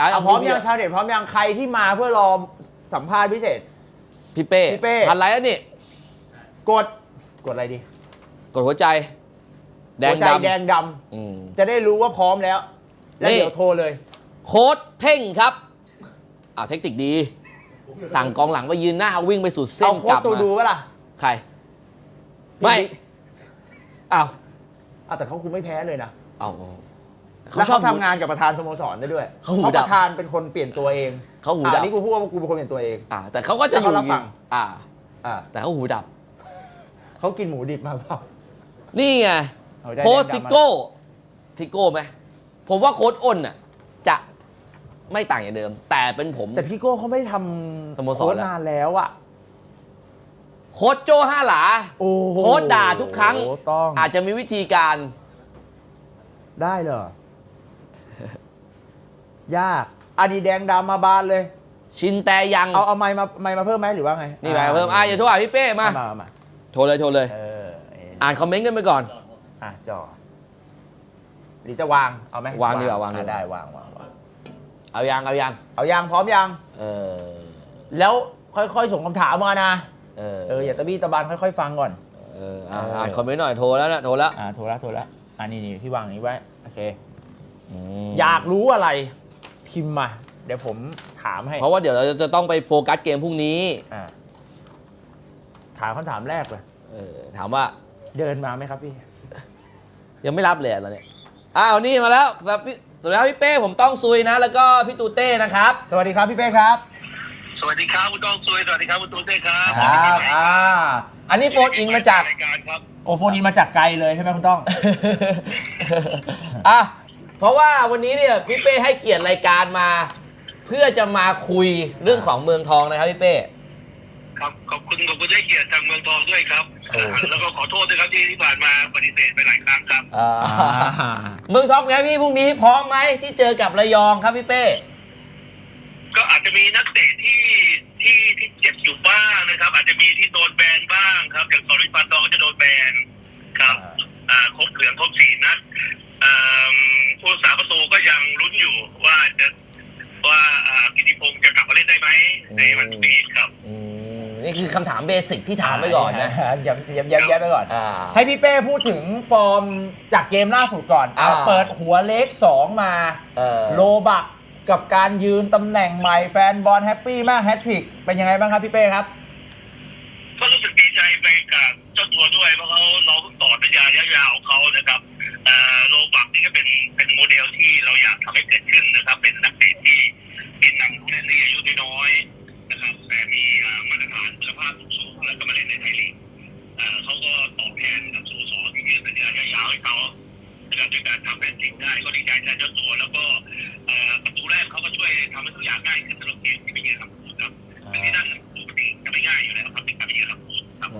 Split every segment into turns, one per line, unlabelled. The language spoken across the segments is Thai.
จ่าย
อะพร้อมยังชาวเน็ตพร้อมยังใครที่มาเพื่อรอสัมภาษณ์พิเศษ
พี่เป้
พี่เป้
พันไลค์แล้วนี่
กดกดอะไรดี
กดหัวใจ แดง
หัวใจ
ดำ
แดงด
อืมำ
จะได้รู้ว่าพร้อมแล้ว แล้ว
นี่
เดี๋ยวโทรเลย
โค้ดเท่งครับอ่าเทคนิคดี สั่งกองหลังไปยืนหน้าวิ่งไปสุดเส้
เอา
น
โค้
ก
ด
ลับ
ตัว
มา
ดูปะล่ะ
ใคร ไม่
อ้าวอ้าวแต่เขาคุไม่แพ้เลยนะ
เอา
แล้วเขาทำงานกับประธานสโมสรได้ด้วย
เขาหู
เพราะ
ดั
ป
บ
ระธานเป็นคนเปลี่ยนตัวเอง
เขาหู
อะ
ดับ
อันนี้กูพูดว่ากูเป็นคนเปลี่ยนตัวเอง
อ่า แต่เขาก็จะอยู่
แล้วเขารับฟัง
อ่า
อ่า
แต่เขาหูดับ
เขากินหมูดิบมาเปล่า
นี่ไง
หัวใจ
โค้ช
แดงดำ
ซิโก้ทิโก้ไหมผมว่าโค้ชอ้นน่ะ จะไม่ต่างจากเดิม แต่เป็นผม
แต่พี่โก้เขาไม่ได้ทำ
สโมสร
โค้ช
แล้ว
นานแล้วอะ
โค้ชโจห้าหลา
โอ้โห
โค้ชด่าทุกครั้ง
ต้อง
อาจจะมีวิธีการ
ได้เหรอ ยากอันนี้แดงดำมาบานเลย
ชินแต่ยัง
เอาเอาไม้มาไม้มาเพิ่มไหมหรือว่าไง
นี่ไปเพิ่มอะอย่าโทรหาพี่เป้มา
มามา
โทรเลยโทรเลย
เออเออ
อ่านคอมเมนต์กันไปก่อน
อะจอหรือจะวางเอาไหม
วางดีกว่าวางดีกว่า
อะได้วางวางวาง
เอายังเอายัง
เอายังพร้อมยัง
เออ
แล้วค่อยๆส่งคำถามมานะ
เออ
เอออย่าตะบี้ตะบานค่อยๆฟังก่อน
เอออะ
เอออ่
อ่านคอมเมนต์หน่อยโทรแล้วนะโทรแล้ว
อ่าโทรละโทรละอ่านี่นี่พี่วางนี้ไว้โอเค
ม
อยากรู้อะไร พิมพ์มา เดี๋ยวผมถามให้
เพราะว่าเดี๋ยวเราจะต้องไปโฟกัสเกมพรุ่งนี้
อ่าถามคำถามแรกเลย
เออถามว่า
เดินมาไหมครับพี่
ยังไม่รับเลยอะตอนเนี้ยอ้าวนี่มาแล้วครับพี่สวัสดีครับพี่เป้ผมต้องซุยนะ แล้วก็พี่ตูเต้นะครับ
สวัสดีครับพี่เป้ครับ
สวัสดีครับคุณต้องซวยสวัสดีครับคุณตูเต้ครับ
ครับอ่า
อันนี้โฟนอินมาจาก
รายการครับ
โอโฟนอินมาจากไกลเลยใช่ไหมคุณต้อง
อะ เพราะว่าวันนี้เนี่ยพี่เป้ให้เกียรติรายการมา เพื่อจะมาคุยเรื่องของเมืองทองนะครับพี่เป้
ครับขอบคุณขอบคุณได้เกียรติทางเมืองทองด้วยครับ
โอ้
แล้วก็ขอโทษด้วยครับที่ที่ผ่านมาปฏิเสธไปหลายครั้งครับ
อ่าเมืองทองไงพี่พรุ่งนี้พร้อมไหมที่เจอกับระยองครับพี่เป้
ก็อาจจะมีนักเตะที่ที่ที่เจ็บอยู่บ้างนะครับ อาจจะมีที่โดนแบนบ้างครับอย่างสอริฟันดองก็จะโดนแบนครับ อ่าครบเหลืองครบสี่นัดอ่า ผู้รักษาประตูก็ยังลุ้นอยู่ว่าจะว่าอ่ากิติพงศ์จะกลับมาเล่นได้ไหมในวันนี้ครับ
อืมนี่คือคำถามเบสิกที่ถามไปก่อนนะ
ย้ำย้ำย้ำย้ำไปก่อน
อ่า
ให้พี่เป้พูดถึงฟอร์มจากเกมล่าสุดก่อน
อ่า
เอาเปิดหัวเล็ก 2 มา
เออ
โลบักกับการยืนตำแหน่งใหม่แฟนบอลแฮปปี้มากแฮตทริกเป็นยังไงบ้างครับพี่เป้ครับ
ก็รู้สึกดีใจไปกับเจ้าตัวด้วยเพราะเขาเราเพิ่งต่อสัญญาระยะยาวของเขานะครับเอ่อ โลบักนี่ก็เป็นเป็นโมเดลที่เราอยากทำให้เกิดขึ้นนะครับ เป็นนักเตะที่ที่นำผู้เล่นที่อายุน้อยๆนะครับแต่มีเอ่อมาตรฐานคุณภาพสูงๆแล้วก็มาเล่นในไทยลีกเอ่อเขาก็ตอบแทนกับสโมสรที่ยื่นสัญญาระยะยาวให้เขานะครับด้วยการทำแผนจริงได้ก็ดีใจแทนเจ้าตัวแล้วก็เอ่อประตูแรกเขาก็ช่วยทำให้ทุกอย่างง่ายขึ้นสำหรับเกมที่ไปยืนรับผู้ครับซึ่งที่นั่นปกติจะไม่ง่ายอยู่แล้วครับในการไปยืนรับผู้ครับ
เ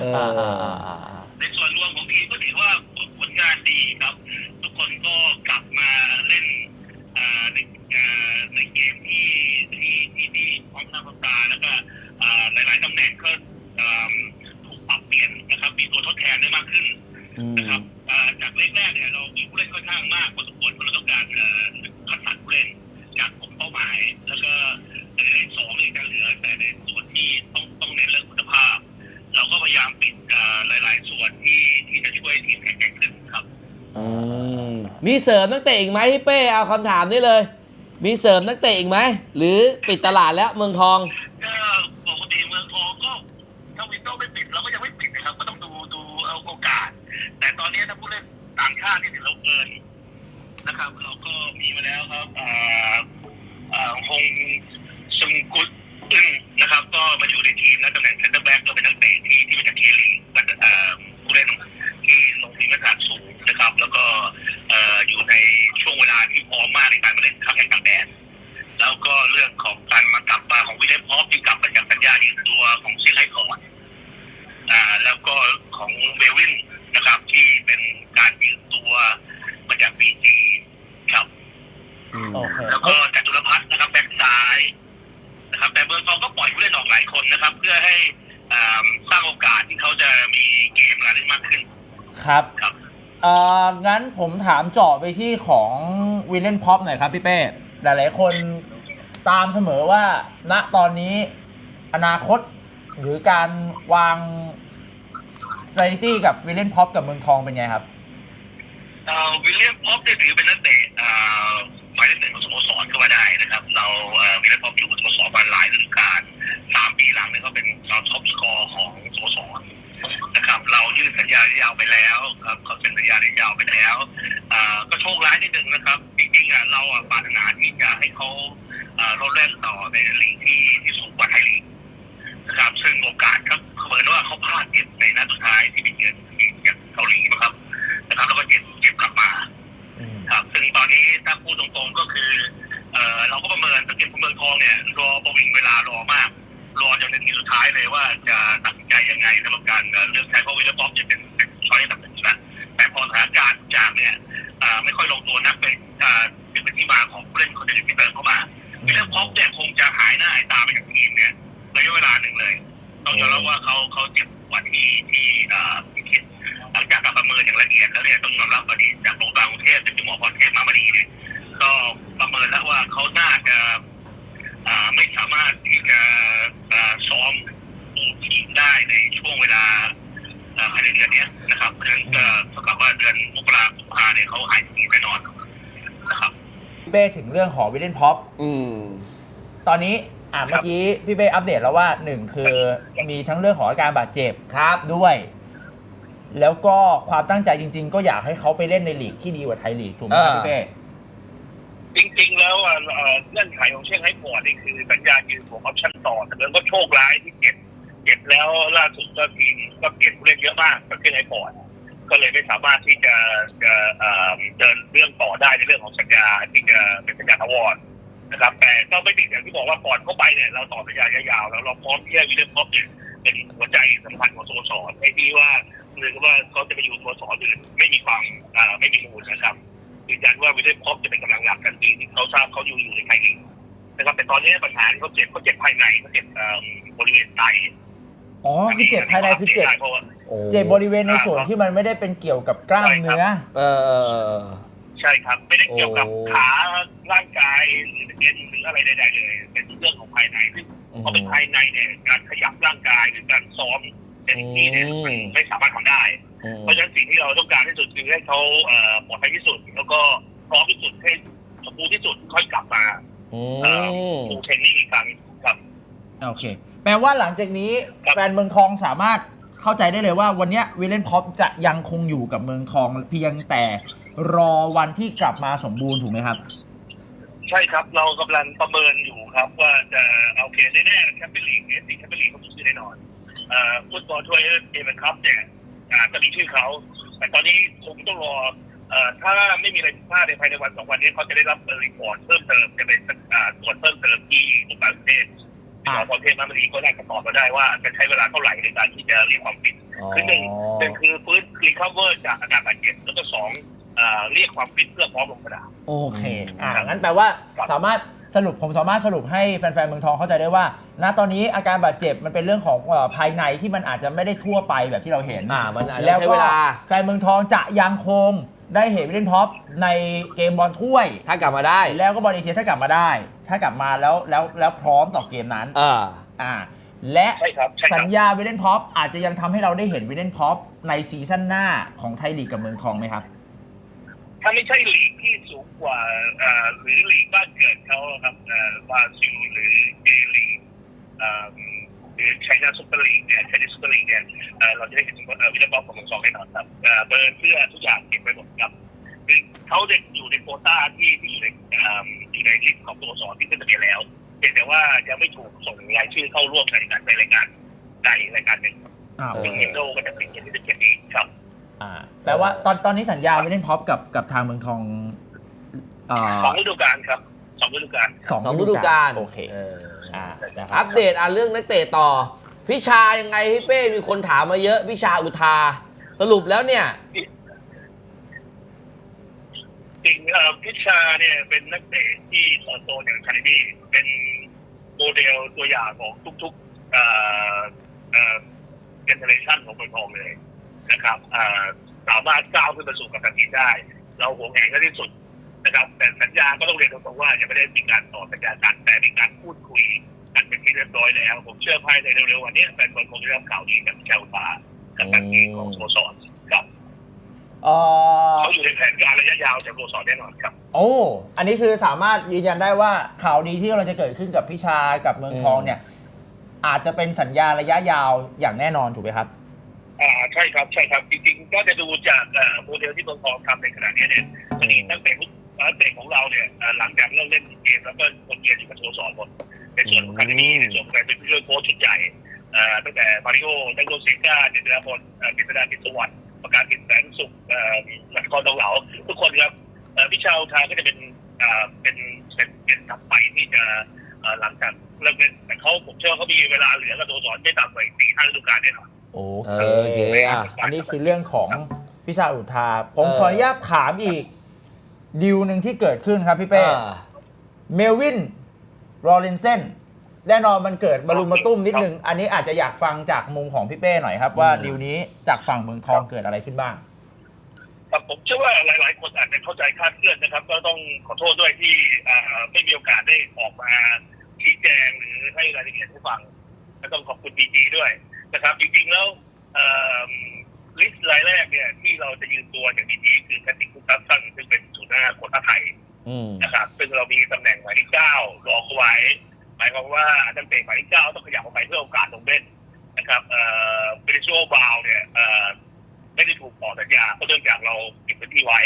ออ
ในส่วนรวมของทีมก็ถือว่าผลงานดีครับ ทุกคนก็กลับมาเล่นในในเกมที่ที่ที่ดีพร้อมหน้าพร้อมตาแล้วก็หลายๆตำแหน่งก็ มีเสริมนักเตะ
อีกไหมพี่เป้เอาคำถามนี้เลย มีเสริมนักเตะอีกไหมหรือปิดตลาดแล้วเมืองทอง
ครับครับเอ่องั้นผม
ถามเจาะไปที่ของวิลเลนพ็อปหน่อยครับพี่เป้ หลายๆคนตามเสมอว่า ณตอนนี้อนาคตหรือการวาง strategy กับวิลเลนพ็อปกับเมืองทองเป็นไงครับ
เอ่อวิลเลียมพ็อปเนี่ยถือเป็น ญาที่ยาวไปแล้วครับเขาเซ็นสัญญาที่ยาวไปแล้วก็โชคร้ายนิดนึงนะครับจริงๆอะเราอะปรารถนาที่จะให้เขาเอ่อลดเล่นต่อใน
ป้ถึงเรื่องของวิลเลนพ็อป
อืม
ตอนนี้อ่าเมื่อกี้พี่เป้อัปเดตแล้วว่าหนึ่งคือมีทั้งเรื่องของอาการบาดเจ็บ
ครับ
ด้วย แล้วก็ความตั้งใจจริง ๆ ก็อยากให้เขาไปเล่นในลีกที่ดีกว่าไทยลีกถูกไหมครับ
อ่า
พี่เป้
จริงๆ แล้วอะเอ่อเงื่อนไขของเชียงไฮ้ปอร์ดนี่คือสัญญายืนของออปชั่นต่อ แต่เรื่องก็โชคร้ายที่เจ็บเจ็บแล้วล่าสุดก็ทีมก็เปลี่ยนผู้เล่นเยอะมากกับเชียงไฮ้ปอร์ด ก็เลยไม่สามารถที่จะจะเอ่อเดินเรื่องต่อได้ในเรื่องของสัญญาที่จะเป็นสัญญาทวารนะครับ แต่ก็ไม่ติดอย่างที่บอกว่าก่อนเข้าไปเนี่ยเราต่อสัญญายาวๆแล้วเราพร้อมที่จะวิลเลนพ็อปเนี่ยเป็นหัวใจสำคัญของสโมสรไอ้ที่ว่าหรือว่าเขาจะไปอยู่สโมสรอื่นไม่มีความอ่าไม่มีมูลนะครับยืนยันว่าวิลเลียมพ็อปจะเป็นกำลังหลักทันทีที่เขาทราบเขาอยู่อยู่ในไทยลีกนะครับแต่ตอนนี้ปัญหาที่เขาเจ็บเขาเจ็บภายในเขาเจ็บเอิ่มบริเวณไต
อ๋อคือเจ็บภายในคือเจ็บ
เพราะว่า
โอ้
เจ็บบริเวณในส่วนที่มันไม่ได้เป็นเกี่ยวกับกล้ามเนื้อ
เออเออเออ
ใช่ครับ ไม่ได้เกี่ยวกับ
โอ้
ขาร่างกายหรือเอ็นหรืออะไรใดๆเลย เป็นเรื่องของภายในซึ่งพอเป็นภายในเนี่ยการขยับร่างกายหรือการซ้อมเต็มที่เนี่ยมันไม่สามารถทำได้
อืม
เพราะฉะนั้นสิ่งที่เราต้องการที่สุดคือให้เขาเอ่อปลอดภัยที่สุด แล้วก็พร้อมที่สุดให้สมบูรณ์ที่สุดค่อยกลับมา
อืม
ดูเทรนนิ่งอีกครั้งครับ
โอเค แปลว่าหลังจากนี้
ครับ
แฟนเมืองทองสามารถ เข้าใจได้เลยว่าวันนี้วิลเลนพ็อปจะยังคงอยู่กับเมืองทองเพียงแต่รอวันที่กลับมาสมบูรณ์ถูกไหมครับ
ใช่ครับเรากำลังประเมินอยู่ครับว่าจะเอาโอเคแน่ๆแชมเปี้ยนลีกเนี่ยแชมเปี้ยนลีกเขามีชื่อแน่นอนอ่อฟุตบอลถ้วยเอเมนคัพเนี่ยอาจะมีชื่อเขา แต่ตอนนี้คงต้องรออ่อถ้าไม่มีอะไรผิดพลาดในภายในวันสองวันนี้เขาจะได้รับรีพอร์ตเพิ่มเติมจะเป็นอ่าตรวจเพิ่มเติมที่โรงพยาบาลกรุงเทพ ที่หมอพรเทพมารีก็น่าจะตอบมาได้ว่าจะใช้เวลาเท่าไหร่ในการที่จะเรียกความฟิตคือหนึ่งหนึ่งคือฟื้นรีคาเวอร์จากอาการบาดเจ็บแล้วก็สองเอ่อเรียกความฟิตเพื่อพร้อมลงสนาม
โอเคอ่างั้นแปลว่า
ครับ
สามารถสรุปผมสามารถสรุปให้แฟนๆเมืองทองเข้าใจได้ว่า ณตอนนี้อาการบาดเจ็บมันเป็นเรื่องของเอ่อภายในที่มันอาจจะไม่ได้ทั่วไปแบบที่เราเห็น
อ่ามันอาจจะ
แล้ว
ใช้
ก็
เวลา
แฟนเมืองทองจะยังคงได้เห็นวิลเลนพ็อปในเกมบอลถ้วย
ถ้ากลับมาได้
แล้วก็บอลเอเชียถ้ากลับมาได้ ถ้ากลับมาแล้วแล้วแล้วพร้อมต่อเกมนั้น
เออ
อ่า และ
ใช่ครับใช่ค
สั
รับ
ญญาวิลเลนพ็อปอาจจะยังทำให้เราได้เห็นวิลเลนพ็อปในซีซั่นหน้าของไทยลีกกับเมืองทองไหมครับ
ถ้าไม่ใช่ลีกที่สูงกว่าเอ่อหรือลีกบ้านเกิดเขาครับเอ่อบราซิลหรือเจลีกเอ่อหรือไชน่าซุปเปอร์ลีกเนี่ยไชน่าซุปเปอร์ลีกเนี่ยเอ่อเราจะได้เห็นเอ่อวิลเลนบ็อกของเมืองทองแน่นอนครับเอ่อเบอร์เสื้อทุกอย่างเก็บไปหมดครับ คือเขาเด็กอยู่ในโควต้าที่ที่อยู่ในเอ่ออยู่ในลิสต์ของตัวสอนที่ขึ้นทะเบียนแล้วเพียงแต่ว่ายังไม่ถูกส่งรายชื่อเข้าร่วมในการในรายการใดรายการหนึ่ง
อ่า
เออ
ซึ่งเฮนโดก็จะเป็นอย่างที่จะเขียนนี้ครับ
อ่าแปลว่าตอนตอนนี้สัญญาวิลเลนพ็อปกับกับทางเมืองทองอ่า
สองฤดูกาลครับสองฤดูกาล
สอง
สองฤดูกาล
โอเค
เออ
อ่านะค
อั
รับ
ปเดตอะเรื่องนักเตะต่อ พิชายังไงพี่เป้มีคนถามมาเยอะพิชาอุทา สรุปแล้วเนี่ย
จ ริงเอ่อพิชาเนี่ยเป็นนักเตะที่เติบโตอย่างคาริบีเป็นโมเดลตัวอย่างของทุกๆเอ่อเอ่อเจเนเรชันของเมืองทองเลยนะครับเอ่อสามารถก้าวขึ้นมาสู่กัปตันทีมได้ เราหวงแหนกันที่สุดนะครับ แต่สัญญาก็ต้องเรียนตรงๆว่ายังไม่ได้มีการต่อสัญญากันแต่มีการพูดคุยกันเป็นที่เรียบร้อยแล้ว ผมเชื่อภายในเร็วๆวันนี้แฟนบอลคงจะได้รับข่าวดีจากเชลตากัปตันทีมของสโมสร
เอ่อ
เขาอยู่ในแผนการระยะยาวจากสโมสรแน่นอนครับ
โอ้ อันนี้คือสามารถยืนยันได้ว่าข่าวดีที่เราจะเกิดขึ้นกับพิชากับเมืองทองเนี่ย อาจจะเป็นสัญญาระยะยาวอย่างแน่นอนถูกไหมครับ
อ่าใช่ครับใช่ครับจริงๆก็จะดูจากเอ่อโมเดลที่เมืองทองทำในขณะนี้เนี่ยอดีตนักเตะนักเตะของเราเนี่ยเอ่อหลังจากเลิกเล่นเกมแล้วก็คนเรียนอยู่กับสโมสรหมดในส่วนของคาเดมี่ในส่วนของการเป็นผู้ช่วยโค้ชชุดใหญ่เอ่อตั้งแต่มาริโอดังโกเซกาเจษฎาพลเอ่อเจษฎากิจสวัสดิ์ ประกาศกิจแสงสุขเอ่อนักกรตองเหลาทุกคนครับเอ่อพี่ชาวทาก็จะเป็นเอ่อเป็นเป็นเป็นถัดไปที่จะเอ่อหลังจากเลิกเล่นแต่เขาผมเชื่อว่าเขามีเวลาเหลือกับสโมสรไม่ต่ำกว่าอีกสี่ห้าฤดูกาลแน่นอน
โอ
เอ
เค
อโอเคอะ
อันนี้คือเรื่องของพิชาอุทา ผม
เออ
ขออนุญาตถามอีก ดิวหนึ่งที่เกิดขึ้นครับพี่เป้
อ่า
เมลวินรอเรนเซน แน่นอนมันเกิดบารุมมาตุ้มนิดนึง อันนี้อาจจะอยากฟังจากมุมของพี่เป้หน่อยครับ ว่า
อืม
ดิวนี้จากฝั่งเมืองทองเกิดอะไรขึ้นบ้าง
ครับผมเชื่อว่าหลาย ๆ คนอาจจะเข้าใจคลาดเคลื่อนนะครับ ก็ต้องขอโทษด้วยที่อ่าไม่มีโอกาสได้ออกมาชี้แจงหรือให้รายละเอียดให้ฟังและต้องขอบคุณบีจีด้วยนะครับ จริง ๆ แล้วลิสต์รายแรกเนี่ยที่เราจะยืนตัวอย่างบีจีคือแพทริกคุตัสซันซึ่งเป็นศูนย์หน้าโคนไทย
อืม
นะครับ ซึ่งเรามีตำแหน่งหมายเลขเก้ารอเขาไว้ หมายความว่านักเตะหมายเลขเก้าต้องขยับออกไปเพื่อโอกาสลงเล่นนะครับเอ่อเปริโชบาวเนี่ยเอ่อไม่ได้ถูกต่อสัญญาเพราะเนื่องจากเราปิดพื้นที่ไว้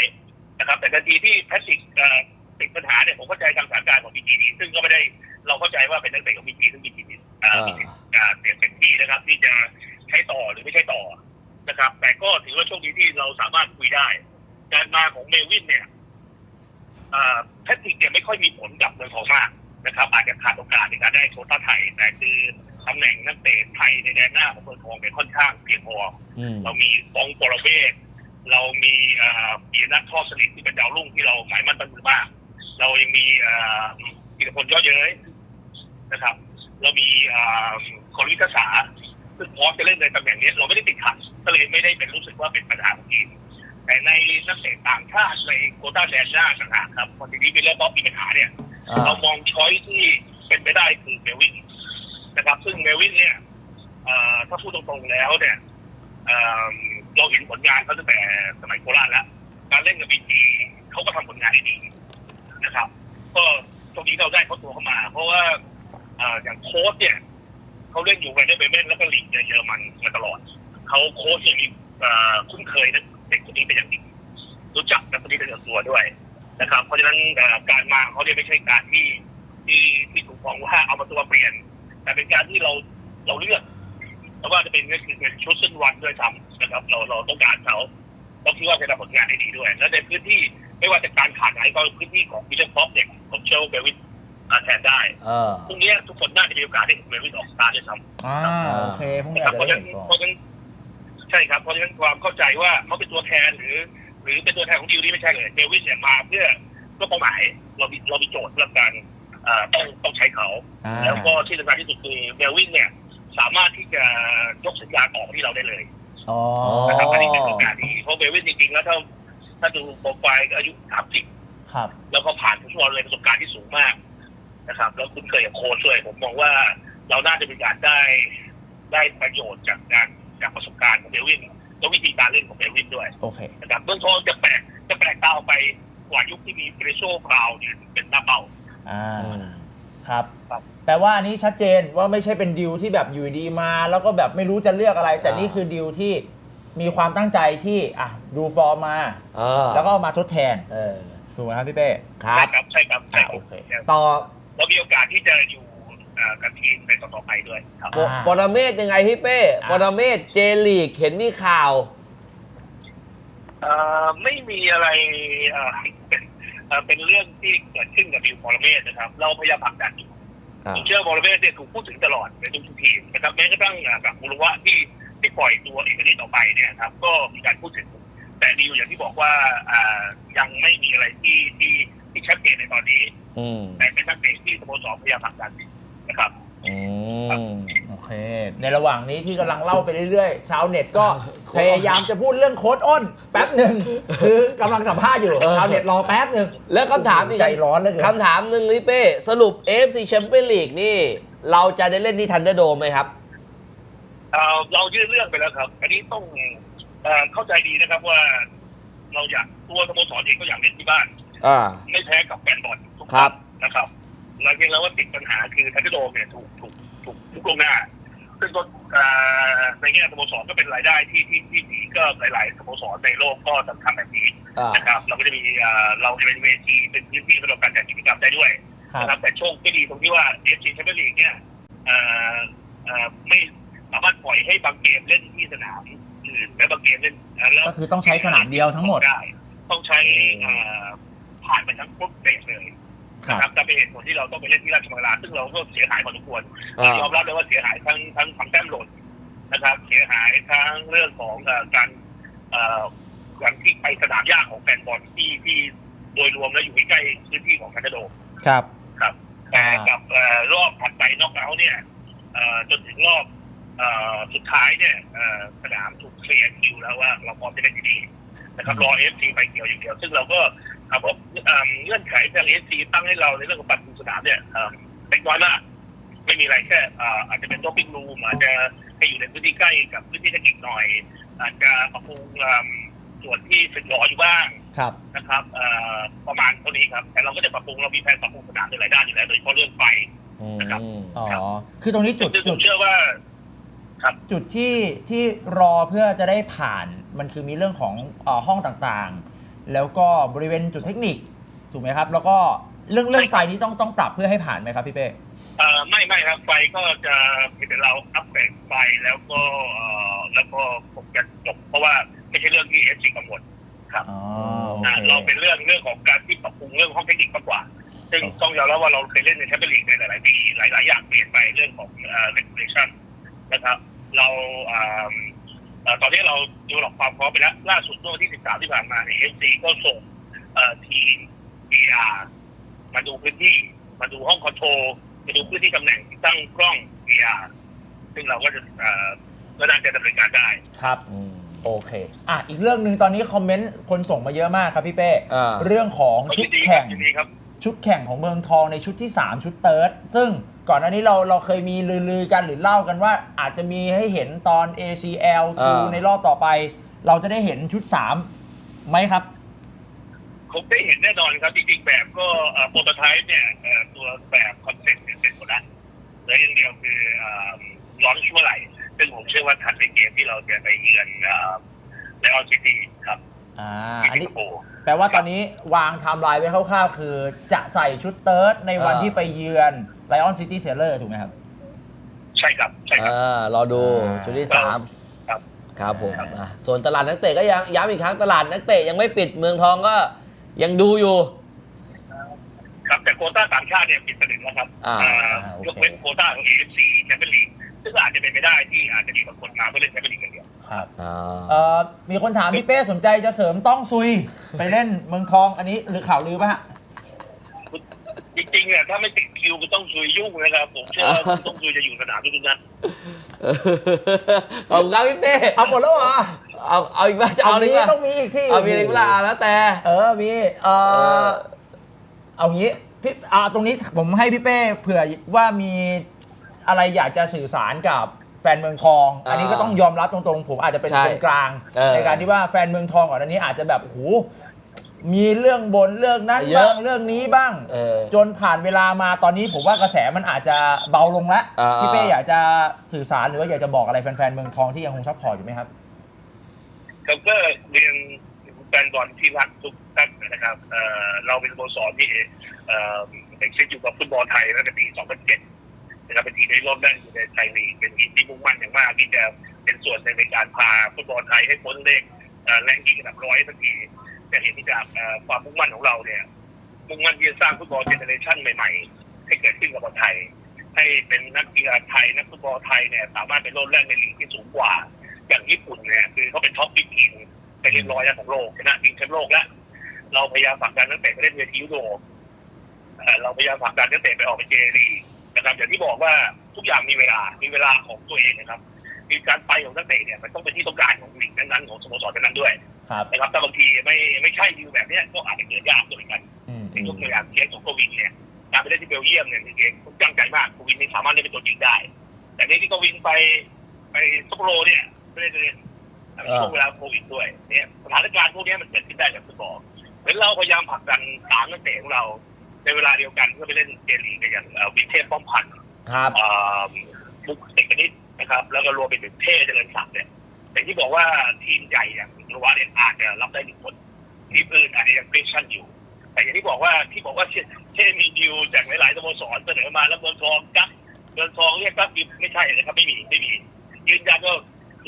นะครับ แต่ทันทีที่แพทริกเอ่อติดปัญหาเนี่ยผมเข้าใจทางสถานการณ์ของบีจีดีซึ่งก็ไม่ได้เราเข้าใจว่าเป็นนักเตะของบีจีซึ่งบีจีเอ่อมีสิทธิ์การเปลี่ยนเต็มที่นะครับ ที่จะใช้ต่อหรือไม่ใช้ต่อนะครับ แต่ก็ถือว่าโชคดีที่เราสามารถคุยได้ การมาของเมวินเนี่ยเอ่อแพทริกเนี่ยไม่ค่อยมีผลกับเมืองทองมาก นะครับ อาจจะขาดโอกาสในการได้โควต้าไทย แต่คือตำแหน่งนักเตะไทยในแดนหน้าของเมืองทองเนี่ยค่อนข้างเพียงพอ
อืม
เรามีฟองปรเมศเรามีเอ่อปียนัททอดสนิทที่เป็นดาวรุ่งที่เราหมายมั่นตั้งมือมาก เรายังมีเอ่อธีรพลย่อเย้ยนะครับ เรามีเอ่อคอริทศาซึ่งพร้อมจะเล่นในตำแหน่งนี้ เราไม่ได้ติดขัดก็เลยไม่ได้เป็นรู้สึกว่าเป็นปัญหาของทีมแต่ในนักเตะต่างชาติในโควต้าแดนหน้าต่างหากครับพอทีนี้เป็นเรื่องป๊อปมีปัญหาเนี่ย
อ่า
เรามองช้อยที่เป็นไปได้คือเมวินนะครับ ซึ่งเมวินเนี่ยเอ่อถ้าพูดตรงๆแล้วเนี่ยเอ่อเราเห็นผลงานเขาตั้งแต่สมัยโคราชแล้ว การเล่นกับบีจีเขาก็ทำผลงานได้ดีนะครับ ก็ตรงนี้เราได้เขาตัวเข้ามา เพราะว่าเอ่ออย่างโค้ชเนี่ยเขาเล่นอยู่ในเดอร์เบเมนแล้วก็ลีกเยอรมันมาตลอด เขาโค้ชอย่างมีเอ่อคุ้นเคยนะเด็กคนนี้เป็นอย่างดีรู้จักนักคนนี้เป็นอย่างตัวด้วย นะครับ เพราะฉะนั้นเอ่อการมาของเขาเนี่ยไม่ใช่การที่ที่ที่ถูกมองว่าเอามาตัวเปลี่ยน แต่เป็นการที่เราเราเลือกแต่ว่าจะเป็นก็คือเป็นชุดเส้นวันด้วยซ้ำนะครับ เราเราต้องการเขาเราคิดว่าจะทำผลงานได้ดีด้วย และในพื้นที่ไม่ว่าจะการขาดไหนก็พื้นที่ของพิเชอร์พ็อปเนี่ยผมเชื่อว่าเบลวินอ่าแทนได้
เออ
พรุ่งนี้ทุกคนน่าจะมีโอกาสได้เห็นเบลวินออกสตาร์ทด้วยซ้ำ
อ่าโอเคพรุ่งนี้
นะค
อา
รั
จ
บ
จะ
เพราะ
ได้
ฉะนั้น
เห็นก่อน
เพราะฉะนั้นใช่ครับเพราะฉะนั้นความเข้าใจว่าเขาเป็นตัวแทนหรือ หรือเป็นตัวแทนของดิวนี่ไม่ใช่เลยเดวิดเนี่ยมาเพื่อเพื่อเป้าหมายเรามีเรามีโจทย์สำหรับการเอ่อต้องต้องใช้เขา
อ่า
แล้วก็ที่สำคัญที่สุดคือเดวิดเนี่ยสามารถที่จะยกสัญญาณออกที่เราได้เลย
อ๋อ
นะครับอันนี้เป็นโอกาสดีเพราะเดวิดจริงๆแล้วถ้าถ้าดูโปรไฟล์ก็อายุ30
ครับ
แล้วก็ผ่านฟุตบอลเลยประสบการณ์ที่สูงมากนะครับ แล้วคุ้นเคยกับโค้ชด้วยผมมองว่าเราน่าจะมีการได้ได้ประโยชน์จากการจากประสบการณ์ของเดวิน และวิธีการเล่นของเดวินด้วย
โอเค
นะครับเบื้องต้นจะแปลกจะแปลกตาออกไปกว่ายุคที่มีเกรโซคราวเนี่ยเป็นหน้าเป้า
อ่า
อืม
ครับ
ครับ
แปลว่าอันนี้ชัดเจนว่าไม่ใช่เป็นดิวที่แบบอยู่ดีมา แล้วก็แบบไม่รู้จะเลือกอะไร แต่
อ่านี่
นี่คือดิวที่มีความตั้งใจที่อะดูฟอร์มมา
เออ
แล้วก็เอามาทดแทน
เออ
ถูกไหมครับพี่เป้
ครับ
ใช่ครับใช่ครับใช่ค
อ่า
รับ
โอเค
ต่อ
เรามีโอกาสที่จะอยู่เอ่อ กับทีมในต่อๆไปด้วยครับ
ปปรเมศยังไงพี่เป้
อ่า
ปรเมศเจลีกเห็นมีข่าว
เอ่อไม่มีอะไรเอ่อเป็นเอ่อเป็นเรื่องที่เกิดขึ้นกับบิวบอลเมสนะครับ เราพยายามผลักดันอยู่
อ่า
ผมเชื่อบอลเมสเนี่ยถูกพูดถึงตลอดในทุกๆทีมนะครับแม้กระทั่งอ่ากับบุรวะที่ที่ปล่อยตัวเอกนิดออกไปเนี่ยครับ ก็มีการพูดถึง แต่ดีลอย่างที่บอกว่าอ่ายังไม่มีอะไรที่ที่ที่ชัดเจนในตอนนี้
อืม
แต่เป็นนักเตะที่สโมสรพยายามผลักดัน นะครับ
อืม
โอเค ในระหว่างนี้ที่กำลังเล่าไปเรื่อยๆ ชาวเน็ตก็พยายามจะพูดเรื่องโค้ดอ้น แป๊บหนึ่งคือกำลังสัมภาษณ์อยู่
เออ
ชาวเน็ตรอแป๊บหนึ่ง
แล้วคำถามอีก
ใจร้อนเหลย
คำถามหนึ่งพี่เป้สรุป AFC Champions League นี่ เราจะได้เล่นที่ทันเดอร์โดมไหมครับ
เอ่อเรายื่นเรื่องไปแล้วครับ อันนี้ต้องเอ่อเข้าใจดีนะครับว่า เราอยากตัวสโมสรเองก็อยากเล่นที่บ้าน
อ่า
ไม่แพ้กับแฟนบอลทุก
ครับ
นะครับ แล้วเพียงแล้วว่าติดปัญหาคือทันเดอร์โดมเนี่ยถูกถูกถูกทุกลวงหน้า ซึ่งก็เอ่อในแง่สโมสรก็เป็นรายได้ที่ที่ที่ดีก็หลาย ๆ สโมสรในโลกก็จะทำแบบนี้
อ่า
นะครับ เราก็จะมีเอ่อเราจะเป็นเวทีเป็นพื้นที่สำหรับการจัดกิจกรรมได้ด้วย
ครับ
นะครับแต่โชคไม่ดีตรงที่ว่าเอฟซีแชมเปี้ยนลีกเนี่ยเอ่อเอ่อไม่สามารถปล่อยให้บางเกมเล่นที่สนามอื่นและบางเกมเล่นเอ่อแล้ว
ก็คือต้องใช้สนามเดียวทั้งหมด
ได้ ต้องใช้เอ่อผ่านไปทั้งปุ๊บเฟสเลย
ครับ
นะครับจะเป็นเหตุผลที่เราต้องไปเล่นที่ราชมังคลาซึ่งเราก็เสียหายพอสมควร
อ่าย
อมรับเลยว่าเสียหายทั้งทั้งทำแต้มหล่นนะครับ เสียหายทั้งเรื่องของเอ่อการเอ่อการที่ไปสนามยากของแฟนบอลที่ที่โดยรวมแล้วอยู่ใกล้ๆพื้นที่ของคันเดโด
ครับ
ครับแต่กับเอ่อรอบถัดไปน็อกเอาท์เนี่ยเอ่อจนถึงรอบเอ่อสุดท้ายเนี่ยเอ่อสนามถูกเคลียร์คิวแล้วว่าเราพร้อมจะเล่นที่นี่นะครับรอเอฟซีไปเกี่ยวอย่างเดียว ซึ่งเราก็ ครับว่าเอิ่มเงื่อนไขทางเอฟซีตั้งให้เราในเรื่องของปรับปรุงสนามเนี่ยเอิ่มเล็กน้อยมากไม่มีอะไรแค่เอ่ออาจจะเป็นโต๊ะปิ้งรูมอาจจะให้อยู่ในพื้นที่ใกล้กับพื้นที่เทคนิคหน่อย อาจจะปรับปรุงเอิ่มส่วนที่สึกหรออยู่บ้าง
ครับ
นะครับเอ่อประมาณเท่านี้ครับ แต่เราก็จะปรับปรุงเรามีแผนปรับปรุงสนามในหลายด้านอยู่แล้วโดยเฉพาะเรื่องไฟ
อืม
นะครับ
อ๋อคือตรงนี้จุด
ซึ่งผ
จุด
มเชื่อว่า
จุดที่ที่รอเพื่อจะได้ผ่านมันคือมีเรื่องของเออห้องต่างๆ แล้วก็บริเวณจุดเทคนิคถูกไหมครับ แล้วก็เรื่องเรื่องไฟนี้ต้องต้องปรับเพื่อให้ผ่านไหมครับพี่เป้
เอ่อไม่ไม่ครับไฟก็จะมีแต่เราอัปเกรดไฟแล้วก็เอ่อแล้วก็คงจะจบเพราะว่าไม่ใช่เรื่องที่เอฟซีกังวลครับ
อ๋อโอ
อ่า
เค
เราเป็นเรื่องเรื่องของการที่ปรับปรุงเรื่องห้องเทคนิคมากกว่า ซึ่งต้องยอมรับว่าเราเคยเล่นในแชมเปี้ยนลีกในหลายๆปีหลาย ๆ อย่างเปลี่ยนไปเรื่องของเอ่อ regulation นะครับ เราอ่าเอ่อ ตอนนี้เราดูหลอกความพร้อมไปแล้ว ล่าสุดเมื่อวันที่ 13 ที่ผ่านมาในเอฟซีก็ส่งเอ่อทีม VR มาดูพื้นที่ มาดูห้องคอนโทรลมาดูพื้นที่ตำแหน่งที่ตั้งกล้อง VR ซึ่งเราก็จะเอ่อก็น่าจะดำเนินการได้
ครับ
อืม
โอเค อะ อีกเรื่องหนึ่งตอนนี้คอมเมนต์คนส่งมาเยอะมากครับพี่เป้
อ่า
เรื่องของชุด
ยินดีครั
แข่
บ
ง
ยินดีครับ
ชุดแข่งของเมืองทองในชุดที่ 3 ชุดเติร์ดซึ่ง ก่อนหน้านี้เราเราเคยมีลือๆกันหรือเล่ากันว่า อาจจะมีให้เห็นตอน ACL
อ่า
2ในรอบต่อไป เราจะได้เห็นชุด 3 ไหมครับ
คงได้เห็นแน่นอนครับ จริงๆ แบบก็โปรโตไทป์เนี่ยเอ่อตัวแบบคอนเซ็ปต์เนี่ยเสร็จหมดแล้วเหลืออย่างเดียวคือร้อนช่วไหร่ซึ่งผมเชื่อว่าทันในเกมที่เราจะไปเยือนไลออนซิตี้ครับ
อ่า
ที่
อัน
สิง
นี้
คโปร์
แปลว่าตอนนี้วางไทม์ไลน์ไว้คร่าวๆ คือ จะใส่ชุดเติร์ดในวัน
อ่า
ที่ไปเยือน ไลออนซิตี้เซเลอร์ถูกไหมครับ
ใช่ครับใช่ครับ
อ่ารอดู
อ่า
ชุดที่สาม
ครับ
ครับผม
ครับ
อะส่วนตลาดนักเตะก็ยังย้ำอีกครั้งตลาดนักเตะยังไม่ปิดเมืองทองก็ยังดูอยู่
ครับแต่โควต้าต่างชาติเนี่ยปิดสนิทแล้วครับ
อ่า
อ่า
อ่าโอเค
ยกเว้นโควต้าของ AFC แชมเปี้ยนลีกซึ่งอาจจะเป็นไปได้ที่อาจจะมีบางคนมาเพื่อเล่นแชมเปี้ยนลีกอย่างเดียว
ครับ
อ่า
เอ่อมีคนถามพี่เป้สนใจจะเสริมต้องซุย ไปเล่นเมืองทองอันนี้หรือข่าวลือป่ะฮะ
จริงๆเนี่ยถ้าไม่ติดคิวก็ต้องซุยยุ่งนะครับผมเชื่อว่าคุณต้องซุยจะอยู่สนามทุกนัด
ขอบคุณครับพี่เป้
เอาหมดแล้วเหรอ
เอาเอาอีกบ้างจะ
เอา
เอาอี
นี้
กบ้าง
ต้องมีอีกที่
เอามีอะไรบ้างอะแล้วแต่
เออมีเอ
เอ
อ
อ
เอางี้พี่อ่าตรงนี้ผมให้พี่เป้เผื่อว่ามีอะไรอยากจะสื่อสารกับแฟนเมืองทอง
อ่า
อันนี้ก็ต้องยอมรับตรงๆ ผมอาจจะเป็น
ใช่
คนกลาง
เออ
ในการที่ว่าแฟนเมืองทองก่อนอันนี้อาจจะแบบโอ้โห มีเรื่องบนเรื่องนั้น
เยอะ
บ้างเรื่องนี้บ้าง
เออ
จนผ่านเวลามาตอนนี้ผมว่ากระแสมันอาจจะเบาลงแล้ว
อ่า
พี่เป้อยากจะสื่อสารหรือว่าอยากจะบอกอะไรแฟนๆเมืองทองที่ยังคงซัพพอร์ตอยู่ไหมครับ
ครับก็เรียนแฟนบอลที่รักทุกท่านนะครับเอ่อเราเป็นสโมสรที่เอ่อเด็กชิดอยู่กับฟุตบอลไทยตั้งแต่ปี 2007นะครับเป็นทีมที่ร่วมเล่นอยู่ในไทยลีกเป็นทีมที่มุ่งมั่นอย่างมากที่จะเป็นส่วนหนึ่งในการพาฟุตบอลไทยให้พ้นเลขเอ่อแรงกิ้งอันดับร้อยสักที จะเห็นจากความมุ่งมั่นของเราเนี่ยมุ่งมั่นที่จะสร้างฟุตบอลเจเนอเรชันใหม่ ๆ ให้เกิดขึ้นกับบอลไทย ให้เป็นนักกีฬาไทยนักฟุตบอลไทยเนี่ยสามารถไปโลดแล่นในลีกที่สูงกว่า อย่างญี่ปุ่นเนี่ยคือเขาเป็นท็อปฟิฟทีมไปเรียบร้อยแล้วของโลกชนะทีมแชมป์โลกแล้วเราพยายามผลักดันนักเตะไปเล่นเวทียุโรปเราพยายามผลักดันนักเตะไปออกไปเจลีนะครับอย่างที่บอกว่าทุกอย่างมีเวลา มีเวลาของตัวเองนะครับ มีการไปของนักเตะเนี่ยมันต้องเป็นที่ต้องการของลีกนั้นๆของสโมสรนั้นด้วย
ครับ
นะครับแต่บางทีไม่ไม่ใช่ดีลแบบเนี้ยก็อาจจะเกิดยากด้วยเหมือนกัน
อืม
ในยกตัวอย่างเคสของโควินเนี่ยการไปเล่นที่เบลเยียมเนี่ยจริงๆผมตั้งใจมากโควินนี่สามารถเล่นเป็นตัวจริงได้ แต่ในที่โควินไปไปซัปโปโรเนี่ยไม่ได้เล่นในช่วงเวลาโควิดด้วยเนี่ยสถานการณ์พวกเนี้ยมันเกิดขึ้นได้กับฟุตบอลเหมือนเราพยายามผลักดันสามนักเตะของเรา ในเวลาเดียวกันเพื่อไปเล่นเจลีกกันอย่างเอ่อวินเทพป้อมพันธ์
ครับ
เอ่อมุกเอกนิดนะครับ แล้วก็รวมไปถึงเท่เจริญศักดิ์เนี่ย แต่ที่บอกว่าทีมใหญ่อย่างนุวาเนี่ยอาจจะรับได้หนึ่งคนทีมอื่นอาจจะยังเป็นชั่นอยู่ แต่อย่างที่บอกว่าที่บอกว่าเช่เช่มีดิวจากหลายๆสโมสรเสนอมาแล้วเมืองทองกักเมืองทองเรียกกักดิวไม่ใช่นะครับไม่มีไม่มียืนยันว่า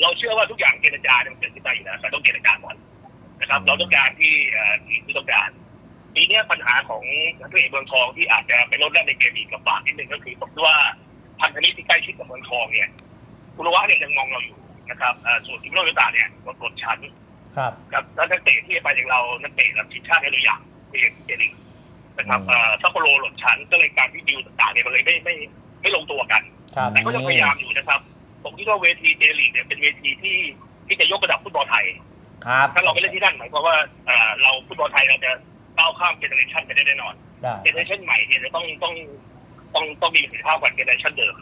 เราเชื่อว่าทุกอย่างเจรจาเนี่ยมันเกิดขึ้นได้อยู่แล้วแต่ต้องเจรจาก่อนนะครับ เราต้องการที่ที่ที่ต้องการทีนี้ปัญหาของนักเตะเมืองทองที่อาจจะไปลดแล่นในเกมอีกกับาดนิดนึงก็คือผมว่าพันธมิตรที่ใกล้ชิดกับเมืองทองเนี่ยคุณวะเนี่ยยังมองเราอยู่ นะครับเอ่อส่วนทีมโนเวตาเนี่ยลดลดชั้น
ครับ
ครับแล้วนักเตะที่จะไปอย่างเรานักเตะระดับทีมชาติได้หรือยังที่เจลิงนะครับเอ่อซัปโปโรหล่นชั้นก็เลยการที่ดิวต่างๆเนี่ยมันเลยไม่ไม่ไม่ลงตัวกัน
ครับ
แต่ก็ยังพยายามอยู่นะครับ ผมคิดว่าเวทีเจลีกเนี่ยเป็นเวทีที่ที่จะยกระดับฟุตบอลไทย
ครับ
ถ้าเราไปเล่นที่นั่นหมายความว่าเอ่อเราฟุตบอลไทยเราจะก้าวข้ามเจเนอเรชันไปได้แน่นอน
ได้
เจเนอเรชันใหม่เนี่ยจะต้องต้องต้องต้องมีประสิทธิภาพกว่าเจเนอเรชันเดิม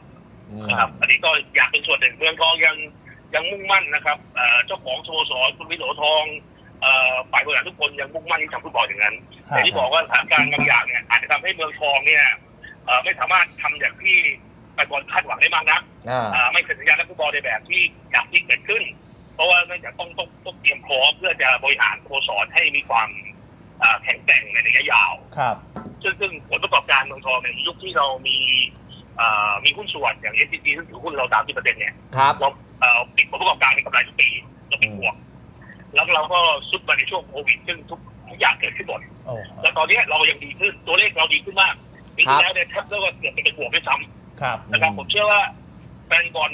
อืม
นะครับ อันนี้ก็อยากเป็นส่วนหนึ่งเมืองทองยัง ยังมุ่งมั่นนะครับเอ่อเจ้าของสโมสรคุณวิโรทองเอ่อฝ่ายบริหารทุกคนยังมุ่งมั่นที่ทำฟุตบอลอย่างนั้น
ครับ
แต่ที่บอกว่าสถานการณ์บางอย่างเนี่ยอาจจะทำให้เมืองทองเนี่ยเอ่อไม่สามารถทำอย่างที่แฟนบอลคาดหวังได้มากนัก
อ่า
อ่าไม่เซ็นสัญญานักฟุตบอลในแบบที่อยากที่เกิดขึ้น เพราะว่าเนื่องจากต้องต้องต้องเตรียมพร้อมเพื่อจะบริหารสโมสรให้มีความอ่าแข็งแกร่งในระยะยาว
ครับ
ซึ่งซึ่งผลประกอบการเมืองทองในยุคที่เรามีอ่ามีหุ้นส่วนอย่าง s อ c ซึ่งถือหุ้นเราสามสิบเปอร์เซ็นต์เนี่ย
ครับ
เราเอ่อ ปิดผลประกอบการในกำไรทุกปีเราปิดบวก แล้วเราก็ซุดมาในช่วงโควิดซึ่งทุกทุกอย่างเกิดขึ้นหมด
โอ้
แล้วตอนเนี้ยเรายังดีขึ้นตัวเลขเราดีขึ้นมากปีที่แล้วเนี่ยแทบจะว่าเกือบจะเป็นบวกด้วยซ้ำ
ครับ
นะครับผมเชื่อว่าแฟนบอล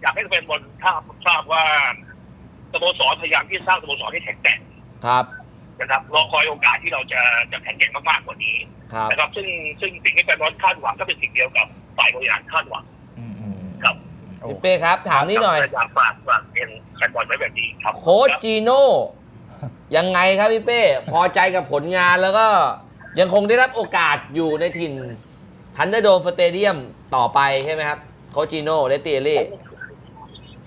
อยากให้แฟนบอลทราบทราบว่าสโมสรพยายามที่จะสร้างสโมสรให้แข็งแกร่ง
ครับ
นะครับรอคอยโอกาสที่เราจะจะแข็งแกร่งมากๆกว่านี้
ครับ
นะครับ ซึ่งซึ่งสิ่งที่แฟนบอลคาดหวังก็เป็นสิ่งเดียวกับฝ่ายบริหารคาดหวัง
อืมอืม
ครับ
โอ้
พี่เป้ครับ ถามนี่หน่อย
อยากฝากฝากเป็นแฟนบอลไว้แบบนี้ครับ
โค้ชจีโน่ยังไงครับพี่เป้ พอใจกับผลงานแล้วก็ยังคงได้รับโอกาสอยู่ในถิ่นทันเดอร์โดมสเตเดียมต่อไปใช่ไหมครับ โค้ชจีโน่เลตเตียรี่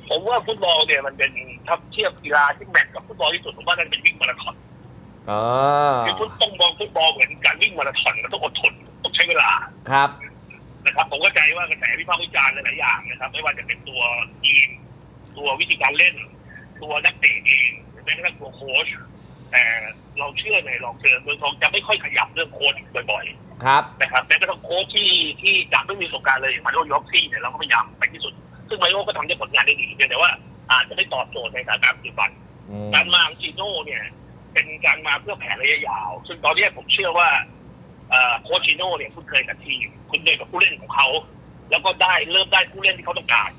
ผมว่าฟุตบอลเนี่ยมันเป็นถ้าเทียบกีฬาที่แมทกับฟุตบอลที่สุดผมว่านั่นเป็นวิ่งมาราธอน
อ๋อ
คือฟุตต้องมองฟุตบอลเหมือนการวิ่งมาราธอนมันต้องอดทนต้องใช้เวลา
ครับ
นะครับ ผมเข้าใจว่ากระแสวิพากษ์วิจารณ์หลายๆอย่างนะครับ ไม่ว่าจะเป็นตัวทีม ตัววิธีการเล่น ตัวนักเตะเองหรือแม้กระทั่งตัวโค้ชแต่เราเชื่อในลองเจอเมืองทองจะไม่ค่อยขยับเรื่องโค้ชบ่อย
ครับ
ๆนะครับแม้กระทั่งโค้ชที่ที่จากไม่มีประสบการณ์เลยอย่างมาริโอยอกซี่เนี่ยเราก็พยายามไปที่สุด ซึ่งมาริโอก็ทำได้ผลงานได้ดีเพียงแต่ว่าอาจจะไม่ตอบโจทย์ในสถานการณ์ปัจจุบัน
อืม
การมาของจีโน่เนี่ย เป็นการมาเพื่อแผนระยะยาว ซึ่งตอนนี้ผมเชื่อว่าเอ่อ โค้ชจีโน่เนี่ยคุ้นเคยกับทีมคุ้นเคยกับผู้เล่นของเขา แล้วก็ได้เริ่มได้ผู้เล่นที่เขาต้องการ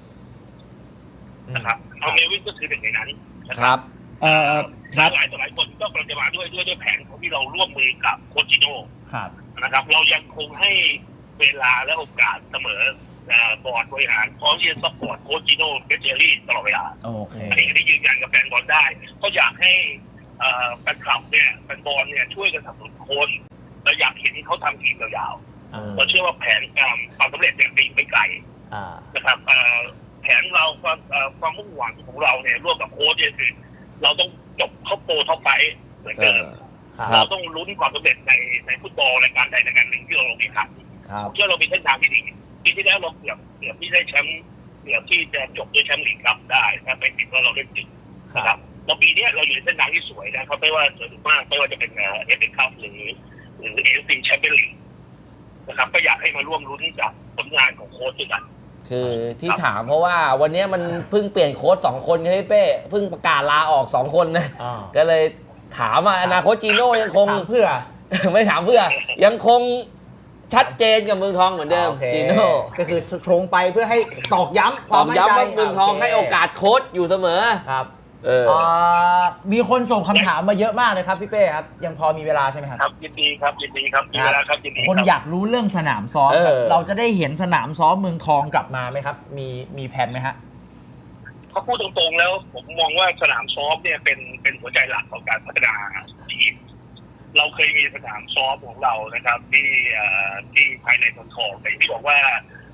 นะครับเอาเมวินก็คือหนึ่งในนั้นนะ
ค
ค
รั
รับ
บ
เอ่อครับ
หลายต่อหลายคนก็กำลังจะมาด้วยด้วยด้วยแผนของที่เราร่วมมือกับโค้ชจีโน่
ครับ
นะครับ เรายังคงให้เวลาและโอกาสเสมอเอ่อบอร์ดบริหารพร้อมที่จะซัพพอร์ตโค้ชจีโน่เบเจอรี่ตลอดเวลา
โอเค
อันนี้ได้ยืนยันกับแฟนบอลได้ ก็อยากให้เอ่อแฟนคลับเนี่ยแฟนบอลเนี่ยช่วยกันสนับสนุนโค้ช เราอยากเห็นเขาทำทีมยาว
อ่า
ๆเราเชื่อว่าแผนการความสำเร็จเนี่ยปีไปไกล
อ่า
นะครับเอ่อแผนเราความเอ่อความมุ่งหวังของเราเนี่ยร่วมกับโค้ชเนี่ยคือ เราต้องจบเข้าโปรท็อปไฟว์เหมือน
เอ
เดิ
อ
ม
ครั
เรา
บ
ต้องลุ้นความสำเร็จในในฟุตบอลรายการใดรายการหนึ่งที่เราลงแข่งขัน
ครับ
เชื่อเรามีเส้นทางที่ดีปีที่แล้วเราเกือบเกือบที่ได้แชมป์เกือบที่จะจบด้วยแชมป์ลีกครับได้ถ้าไม่ติดว่าเราเล่นจริง
ครั
นะครับบแล้วปีเนี้ยเราอยู่ในเส้นทางที่สวยนะครับไม่ว่าจะมากไม่ว่าจะเป็นเอเอฟเอคัพหรือ หรือเอฟซีแชมเปี้ยนลีกนะครับ ก็อยากให้มาร่วมลุ้นกับผลงานของโค้ชด้วยกัน
คือที่ถามเพราะว่าวันนี้มันเพิ่งเปลี่ยนโค้ชสองคนครับพี่เป้เพิ่งประกาศลาออกสองคนนะ
อ่า
ก็เลยถามว่าอนาคตจีโน่ยังคง
ถามเพื่อ
ไม่ถามเพื่อ ยังคงชัดเจนกับเมืองทองเหมือนเดิม
โอเค
จีโน่
ก็คือชงไปเพื่อให้ตอกย้ำค
ต
วา
อ
ม
ก
มั่นใจ
ย้ำว่าเมืองทองให้โอกาสโค้ชอยู่เสมอ
ครับ
เออ
อ่ามีคนส่งคำถามมาเยอะมากเลยครับพี่เป้ครับยังพอมีเวลาใช่ไหมครับ
ครับยินดีครับยินดีครับมีเวลาครับยินดี
คน
รับ
อยากรู้เรื่องสนามซ้อม
เออ
ครับเราจะได้เห็นสนามซ้อมเมืองทองกลับมาไหมครับ มีมีแผนไหมฮะ
เขาพูดตรงๆแล้ว ผมมองว่าสนามซ้อมเนี่ยเป็นเป็นหัวใจหลักของการพัฒนาทีมเราเคยมีสนามซ้อมของเรานะครับ ที่เอ่อที่ภายในเมืองทองแต่อย่างที่บอกว่า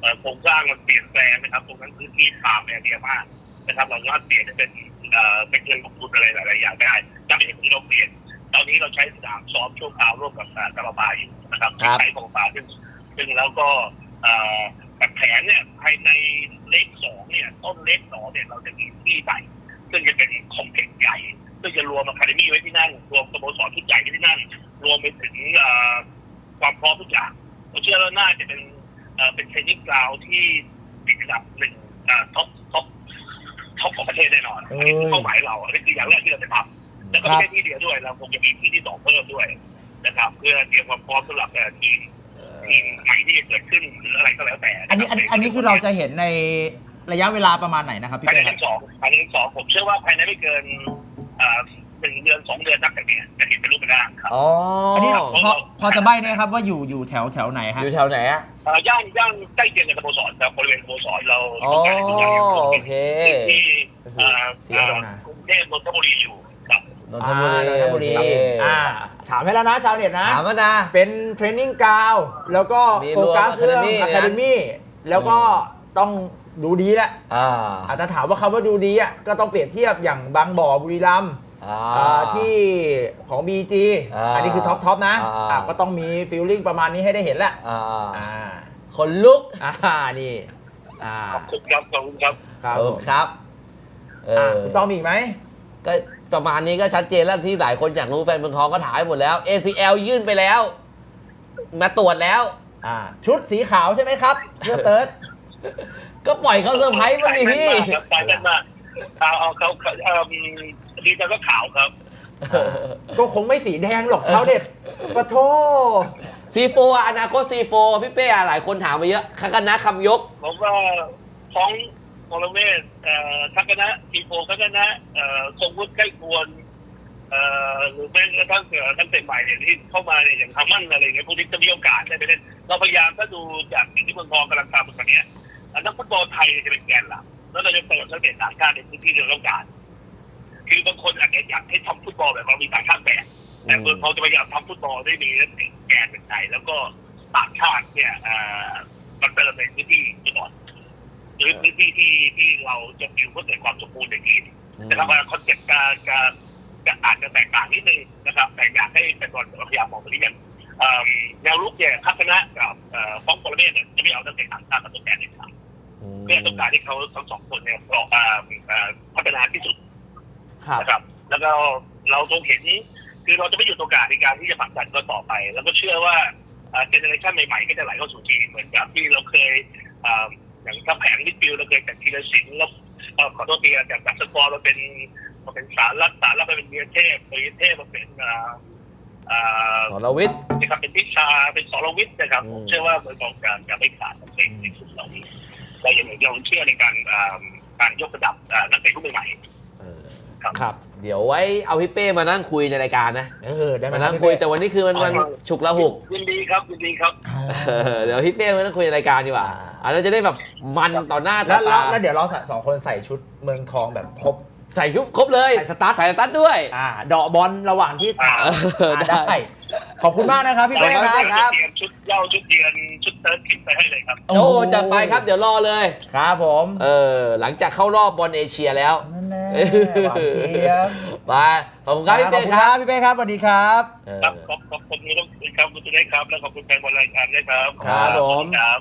เอ่อโครงสร้างมันเปลี่ยนแปลงนะครับ ตรงนั้นพื้นที่ปาล์มแอเรียมากนะครับ เราสามารถเปลี่ยนให้เป็น เอ่อเป็นเงินลงทุนอะไรหลายๆอย่างได้ถ้าเป็นอย่างที่เราเปลี่ยน ตอนนี้เราใช้สนามซ้อมชั่วคราวร่วมกับการระบายอยู่นะครับ
ครับ
ใช้ของปาซึ่งซึ่งแล้วก็เอ่อแบบแผนเนี่ยภายในเลขสองเนี่ยต้นเลขสองเนี่ยเราจะมีที่ใหม่ซึ่งจะเป็นคอมเพล็กซ์ใหญ่ซึ่งจะรวมอะคาเดมี่ไว้ที่นั่น รวมสโมสรชุดใหญ่ไว้ที่นั่น รวมไปถึงเอ่อความพร้อมทุกอย่างผมเชื่อว่าน่าจะเป็นเอ่อเป็นเทรนนิ่งกราวที่ติดอันดับหนึ่งท็อปท็อป ท็อปของประเทศแน่นอนอันนี้คือเป้าหมายเราอันนี้คืออย่างแรกที่เราจะทำแล้วก็ไม่ใช่ที่เดียวด้วย เราคงจะมีที่ที่สองเพิ่มด้วยนะครับ เพื่อเตรียมความพร้อมสำหรับเอ่อทีมทีมใหม่ที่จะเกิดขึ้นหรืออะไรก็แล้วแต่ะ
อันนี้อันนี้อันนี้คือเราจะเห็นในระยะเวลาประมาณไหนนะครับพี่
ภายใน
เป้ค
เดื
รั
อบนสองภายในเดือนสองผมเชื่อว่าภายในไม่เกินเอ่อ หนึ่งเดือนสองเดือนนับจากนี้จะเห็นเป็นรูปเป็นร่างครับ
อ๋อ
อั
อั
นนี้
ครับ
พอพอจะใบ้ได้ครับว่าอยู่อยู่แถวแถวไหนฮะ
อยู่แถวไหนอะ
เอ่อย่านย่านใกล้เคียงกับสโมสรครับบริเวณสโมสรเรา
อ๋อ
ต้องการให้ทุกอย่างอยู่
โอเค
ที่เอ่อ
เสียตรงไหน
กรุงเทพนนทบุรีอยู่ครับ
นนทบุรี
อ่านนทบุรี
โอเค
อ่าถามให้แล้วนะชาวเน็ตนะ
ถามว่านะ
เป็นเทรนนิ่งกราวแล้วก็
มี
โฟกัส
รวม
เรื่อง
Academy
อะคาเดมี่แล้วก็ต้องดูดีแหละ
อ่า
อาจจะถามว่าคำว่าดูดีอะก็ต้องเปรียบเทียบอย่างบางบ่อบุรีรัมย์
อ่า
อ่าที่ของ BG
อ่า
อันนี้คือท็อปท็อปนะ
อ่า
อะก็ต้องมีฟิลลิ่งประมาณนี้ให้ได้เห็นแหละ
อ่า
อ่า
คนลุก
อ่านี่อ่า
ขอบคุณครับขอบคุณครับ
ครับ
เออ
ผม
ครับเอ
อ่า
อ
คุณต้องมีอีกไหม
ก็ประมาณนี้ก็ชัดเจนแล้วที่หลายคนอยากรู้แฟนเมืองทองก็ถามไปหมดแล้ว ACL ยื่นไปแล้ว มาตรวจแล้ว
อ่า ชุดสีขาวใช่ไหมครับเสื้อเติร์ด
ก็ปล่อยเขาเซอร์ไพรส์บ้างดิพี่
ครับตายกันมากเอาเอาเขาเขาเอ่อ ดีจังก็ขาวครับ
ก็คงไม่สีแดงหรอกชาวเด็ดปะโท
ซีโฟอนาคตซีโฟพี่เป้อะหลายคนถามมาเยอะคณะคำยก
ผมว่าท้องมรเวศเอ่อทักษณะทีโฟทักษณะเอ่อทรงวุฒิใกล้ควรเอ่อหรือแม้กระทั่งเอ่อตั้งแต่ใหม่เนี่ยที่เข้ามาเนี่ยอย่างทามั่นอะไรเงี้ยพวกนี้จะมีโอกาสได้ไปเล่นเราพยายามก็ดูจากสิ่งที่เมืองทองกำลังทำตอนเนี้ยอะนักฟุตบอลไทยจะเป็นแกนหลักแล้วเราจะเปิดนักเตะต่างชาติในพื้นที่ที่เราต้องการ คือบางคนอาจจะอยากให้ทำฟุตบอลแบบเรามีต่างชาติแบบแต่เมืองทองจะพยายามทำฟุตบอลได้มีนักเตะแกนเป็นไทยแล้วก็ต่างชาติเนี่ยเอ่อมันเติมในพื้นที่ฟุตบอลหรือพื้นที่ที่ที่เราจะฟิวเพื่อเกิดความสมบูรณ์ในทีมนะครับว่าคอนเซ็ปต์การการจะอาจจะแตกต่างนิดนึงนะครับ แต่อยากให้เป็นบอลพยายามมองไปที่อย่างเอิ่มแนวลุกเนี่ยทัศนะกับเอ่อฟ้องปรเมศเนี่ยจะไม่เอาตั้งแต่ต่างชาติมาตัวแทนในสามเพื่อต้องการให้เขาทั้งสองคนเนี่ยออกมาเอ่อพัฒนาที่สุด
ครับ
นะครับ แล้วก็เราคงเห็นคือเราจะไม่หยุดโอกาสในการที่จะผลักดันก็ต่อไป แล้วก็เชื่อว่าเจเนอเรชันใหม่ๆก็จะไหลเข้าสู่ทีมเหมือนกับที่เราเคยเอ่ออย่างถ้าแผงมิดฟิลด์เราเคยจากทีละสินแล้วเอ่อขอโทษทีจากจากสกอร์เราเป็นมาเป็นสารลัดสารลัดมาเป็นเบียร์เทพเบียร์เทพมาเป็นเอ่อเอ่อ
สรวิทย์
นะครับเป็นพิชาเป็นสรวิทย์นะครับ
อืม
ผมเชื่อว่าเมืองทองการจะไม่ขาดนักเตะในชุดเหล่านี้เราอย่างเราเชื่อในการเอ่อการยกระดับเอ่อนักเตะรุ่นใหม่
เออ
ๆ ครับ
ครับ
เดี๋ยวไว้เอาพี่เป้มานั่งคุยในรายการนะ
เออได้ไหม
มา
รับ
นั่ง
พี่
คุย
เป้
แต่วันนี้คือมันมัน
เอา
ฉุกละหุก
ยินดีครับยินดีครับ
เออเดี๋ยวพี่เป้มานั่งคุยในรายการดีกว่าอันนั้นจะได้แบบมันต่อหน้าต่
แล้
อ
วแล้ว
ตา
แล้วเดี๋ยวเราสองคนใส่ชุดเมืองทองแบบครบ
ใส่ชุดครบเลย
ใส่สตาร์ท
ใส่สตาร์ทด้วย
อ่าเดาะบอลระหว่างที่ถาม
เออได้
ได้ ขอบคุณมากนะครับพี่เป้
ขอบ
ค
คุ
รั
ณ
บ
ครับ
เตรียมชุดเหย้าชุดเยือนชุดเติร์ดคิดไปให้เลยครับ
โอ้จัดไปครับเดี๋ยวรอเลย
ครับผม
เออหลังจากเข้ารอบบอลเอเชียแล้ว
นั่นแน่หวานเจี๊ยบ
ไปขอบคุณครับพี่
ขอ
เป้
บคุณ
ค
ค
รั
รับบพี่เป้ครับสวัสดีครับ
เออ
ครับขอบขอบคุณทุกครับคุณทุกท่านครับ และขอบคุณแฟนบอลรายการด้วยครับ
ครับผม
ครับ